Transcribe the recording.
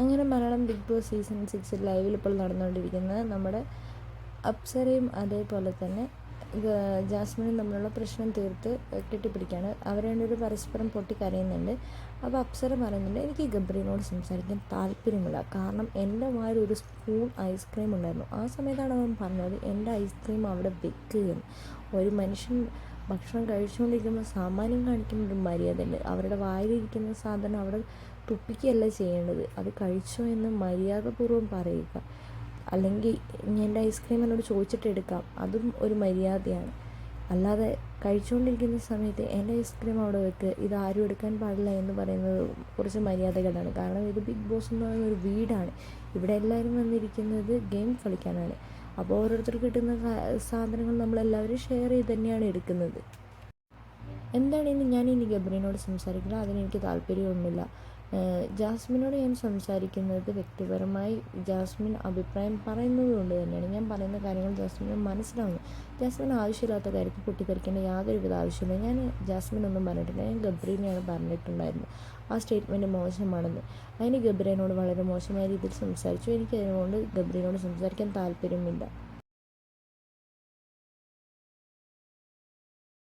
അങ്ങനെ Malayalam Bigg Boss season six ലൈവിൽ ഇപ്പോൾ നടന്നുകൊണ്ടിരിക്കുന്നത്. നമ്മുടെ അപ്സരയും അതേപോലെ തന്നെ ജാസ്മിനും തമ്മിലുള്ള പ്രശ്നം തീർത്ത് കെട്ടിപ്പിടിക്കുകയാണ് അവർ രണ്ടുപേരും പരസ്പരം പൊട്ടിക്കരയുന്നുണ്ട്. അപ്പോൾ അപ്സര പറയുന്നുണ്ട് എനിക്ക് ഗബ്രീനോട് സംസാരിക്കാൻ താല്പര്യമില്ല. കാരണം എന്റെ വായിൽ ഒരു സ്പൂൺ ഐസ്ക്രീം ഉണ്ടായിരുന്നു. ആ സമയത്താണ് അവൻ പറഞ്ഞത് എന്റെ ഐസ്ക്രീം അവിടെ വെക്കുകയും ഒരു മനുഷ്യൻ ഭക്ഷണം കഴിച്ചുകൊണ്ടിരിക്കുമ്പോൾ സാമാന്യം കാണിക്കുന്ന ഒരു മര്യാദയുണ്ട്. അവരുടെ വായിലിരിക്കുന്ന സാധനം അവിടെ തുപ്പിക്കുകയല്ല ചെയ്യേണ്ടത്. അത് കഴിച്ചോ എന്ന് മര്യാദപൂർവം പറയുക. അല്ലെങ്കിൽ എന്റെ ഐസ്ക്രീം എന്നോട് ചോദിച്ചിട്ട് എടുക്കാം. അതും ഒരു മര്യാദയാണ്. അല്ലാതെ കഴിച്ചുകൊണ്ടിരിക്കുന്ന സമയത്ത് എന്റെ ഐസ്ക്രീം അവിടെ വെക്ക്. ഇത് ആരും എടുക്കാൻ പാടില്ല എന്ന് പറയുന്നത് കുറച്ച് മര്യാദകളാണ് കാരണം ഇത് ബിഗ് ബോസ് എന്ന് പറയുന്ന ഒരു വീടാണ്. ഇവിടെ എല്ലാവരും വന്നിരിക്കുന്നത് ഗെയിം കളിക്കാനാണ്. അപ്പോൾ ഓരോരുത്തർക്ക് കിട്ടുന്ന സാധനങ്ങൾ നമ്മളെല്ലാവരും ഷെയർ ചെയ്ത് തന്നെയാണ് എടുക്കുന്നത്. എന്താണ് ഇനി ഞാൻ ഇനി ഗബ്രീനോട് സംസാരിക്കുന്നത്? അതിനെനിക്ക് താല്പര്യമൊന്നുമില്ല. ജാസ്മിനോട് ഞാൻ സംസാരിക്കുന്നത് വ്യക്തിപരമായി ജാസ്മിൻ അഭിപ്രായം പറയുന്നത് കൊണ്ട് തന്നെയാണ്. ഞാൻ പറയുന്ന കാര്യങ്ങൾ ജാസ്മിന് മനസ്സിലാവുന്നു. ജാസ്മിൻ ആവശ്യമില്ലാത്ത കാര്യത്തിൽ പൊട്ടിത്തെറിക്കേണ്ട യാതൊരുവിധ ആവശ്യമില്ല. ഞാൻ ജാസ്മിൻ ഒന്നും പറഞ്ഞിട്ടില്ല. ഞാൻ ഗബ്രീനെയാണ് പറഞ്ഞിട്ടുണ്ടായിരുന്നത്. ആ സ്റ്റേറ്റ്മെന്റ് മോശമാണെന്ന്. അതിന് ഗബ്രീനോട് വളരെ മോശമായ രീതിയിൽ സംസാരിച്ചു. എനിക്ക് അതിനോട് ഗബ്രീനോട് സംസാരിക്കാൻ താല്പര്യമില്ല.